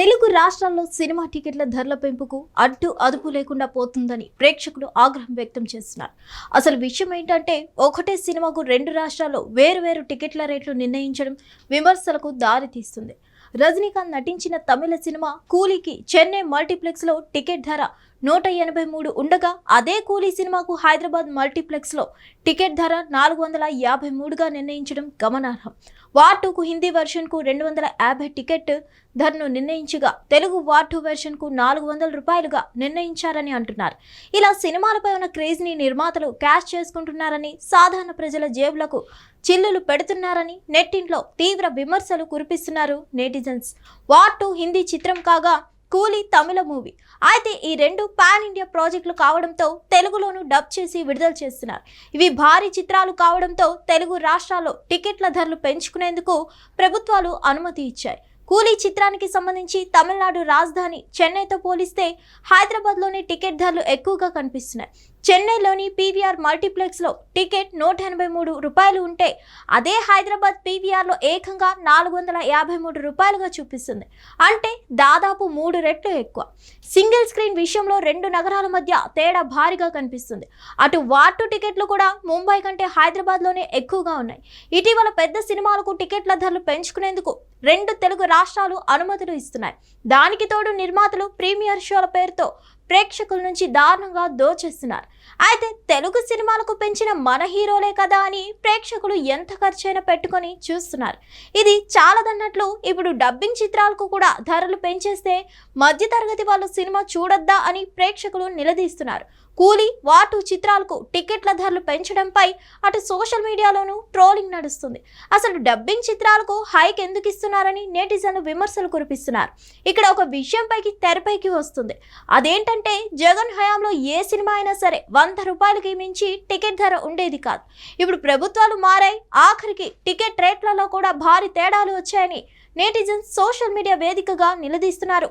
తెలుగు రాష్ట్రాల్లో సినిమా టికెట్ల ధరల పెంపుకు అడ్డు అదుపు లేకుండా పోతుందని ప్రేక్షకులు ఆగ్రహం వ్యక్తం చేస్తున్నారు. అసలు విషయం ఏంటంటే ఒకటే సినిమాకు రెండు రాష్ట్రాల్లో వేరువేరు టికెట్ల రేట్లు నిర్ణయించడం విమర్శలకు దారితీస్తుంది రజనీకాంత్ నటించిన తమిళ సినిమా కూలీకి చెన్నై మల్టీప్లెక్స్లో టికెట్ ధర నూట ఎనభై మూడు ఉండగా అదే కూలీ సినిమాకు హైదరాబాద్ మల్టీప్లెక్స్లో టికెట్ ధర నాలుగు వందల యాభై మూడుగా నిర్ణయించడం గమనార్హం. వార్ టూకు హిందీ వెర్షన్కు రెండు వందల యాభై టికెట్ ధరను నిర్ణయించగా తెలుగు వార్ టూ వెర్షన్కు నాలుగు వందల రూపాయలుగా నిర్ణయించారని అంటున్నారు. ఇలా సినిమాలపై ఉన్న క్రేజ్ని నిర్మాతలు క్యాష్ చేసుకుంటున్నారని సాధారణ ప్రజల జేబులకు చిల్లులు పెడుతున్నారని నెట్టింట్లో తీవ్ర విమర్శలు కురిపిస్తున్నారు నెటిజన్స్. వార్ టూ హిందీ చిత్రం కాగా కూలీ తమిళ మూవీ. అయితే ఈ రెండు పాన్ ఇండియా ప్రాజెక్టులు కావడంతో తెలుగులోను డబ్ చేసి విడుదల చేస్తున్నారు. ఇవి భారీ చిత్రాలు కావడంతో తెలుగు రాష్ట్రాల్లో టికెట్ల ధరలు పెంచుకునేందుకు ప్రభుత్వాలు అనుమతి ఇచ్చాయి. కూలీ చిత్రానికి సంబంధించి తమిళనాడు రాజధాని చెన్నైతో పోలిస్తే హైదరాబాద్లోని టికెట్ ధరలు ఎక్కువగా కనిపిస్తున్నాయి. చెన్నైలోని పీవీఆర్ మల్టీప్లెక్స్లో టికెట్ నూట ఎనభై మూడు రూపాయలు ఉంటే అదే హైదరాబాద్ పీవీఆర్లో ఏకంగా నాలుగు వందల యాభై మూడు రూపాయలుగా చూపిస్తుంది. అంటే దాదాపు మూడు రెట్లు ఎక్కువ. సింగిల్ స్క్రీన్ విషయంలో రెండు నగరాల మధ్య తేడా భారీగా కనిపిస్తుంది. అటు వాటు టికెట్లు కూడా ముంబై కంటే హైదరాబాద్లోనే ఎక్కువగా ఉన్నాయి. ఇటీవల పెద్ద సినిమాలకు టికెట్ల ధరలు పెంచుకునేందుకు రెండు తెలుగు రాష్ట్రాలు అనుమతులు ఇస్తున్నాయి. దానికి తోడు నిర్మాతలు ప్రీమియర్ షోల పేరుతో ప్రేక్షకుల నుంచి దారుణంగా దోచేస్తున్నారు. అయితే తెలుగు సినిమాలకు పెంచిన మన హీరోలే కదా అని ప్రేక్షకులు ఎంత ఖర్చైనా పెట్టుకొని చూస్తున్నారు. ఇది చాలదన్నట్లు ఇప్పుడు డబ్బింగ్ చిత్రాలకు కూడా ధరలు పెంచేస్తే మధ్యతరగతి వాళ్ళు సినిమా చూడొద్దా అని ప్రేక్షకులు నిలదీస్తున్నారు. కూలీ వాటు చిత్రాలకు టికెట్ల ధరలు పెంచడంపై అటు సోషల్ మీడియాలోనూ ట్రోలింగ్ నడుస్తుంది. అసలు డబ్బింగ్ చిత్రాలకు హైక్ ఎందుకు ఇస్తున్నారని నేటిజన్లు విమర్శలు కురిపిస్తున్నారు. ఇక్కడ ఒక విషయంపైకి తెరపైకి వస్తుంది. అదేంటంటే జగన్ హయాంలో ఏ సినిమా అయినా సరే వంద రూపాయలకి మించి టికెట్ ధర ఉండేది కాదు. ఇప్పుడు ప్రభుత్వాలు మారాయి. ఆఖరికి టికెట్ రేట్లలో కూడా భారీ తేడాలు వచ్చాయని నేటిజన్స్ సోషల్ మీడియా వేదికగా నిలదీస్తున్నారు.